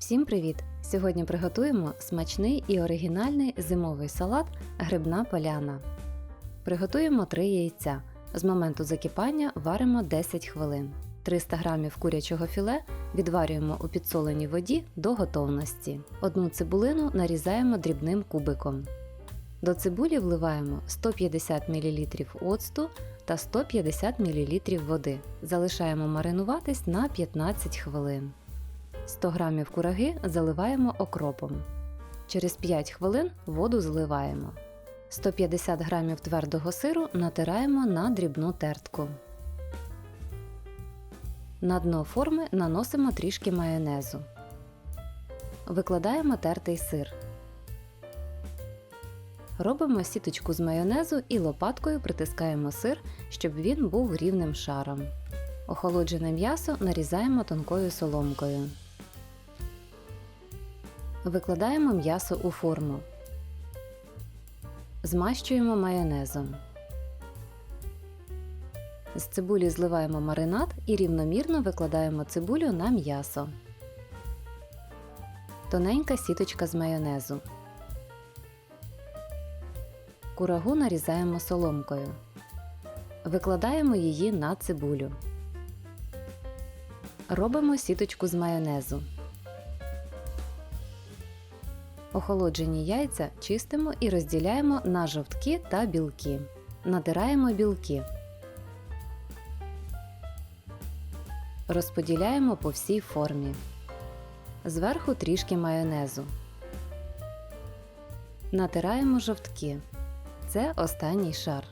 Всім привіт! Сьогодні приготуємо смачний і оригінальний зимовий салат Грибна поляна. Приготуємо 3 яйця. З моменту закипання варимо 10 хвилин. 300 г курячого філе відварюємо у підсоленій воді до готовності. Одну цибулину нарізаємо дрібним кубиком. До цибулі вливаємо 150 мл оцту та 150 мл води. Залишаємо маринуватись на 15 хвилин. 100 г кураги заливаємо окропом. Через 5 хвилин воду зливаємо. 150 г твердого сиру натираємо на дрібну тертку. На дно форми наносимо трішки майонезу. Викладаємо тертий сир. Робимо сіточку з майонезу і лопаткою притискаємо сир, щоб він був рівним шаром. Охолоджене м'ясо нарізаємо тонкою соломкою. Викладаємо м'ясо у форму. Змащуємо майонезом. З цибулі зливаємо маринад і рівномірно викладаємо цибулю на м'ясо. Тоненька сіточка з майонезу. Курагу нарізаємо соломкою. Викладаємо її на цибулю. Робимо сіточку з майонезу. Охолоджені яйця чистимо і розділяємо на жовтки та білки. Натираємо білки. Розподіляємо по всій формі. Зверху трішки майонезу. Натираємо жовтки. Це останній шар.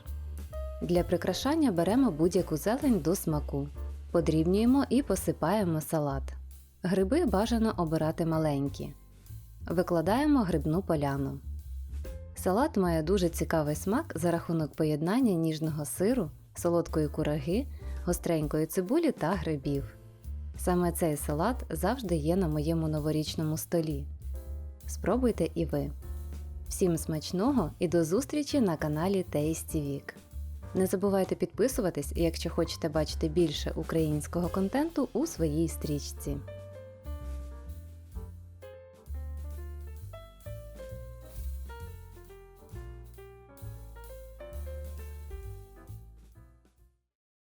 Для прикрашання беремо будь-яку зелень до смаку. Подрібнюємо і посипаємо салат. Гриби бажано обирати маленькі. Викладаємо грибну поляну. Салат має дуже цікавий смак за рахунок поєднання ніжного сиру, солодкої кураги, гостренької цибулі та грибів. Саме цей салат завжди є на моєму новорічному столі. Спробуйте і ви. Всім смачного і до зустрічі на каналі Tasty Week. Не забувайте підписуватись, якщо хочете бачити більше українського контенту у своїй стрічці.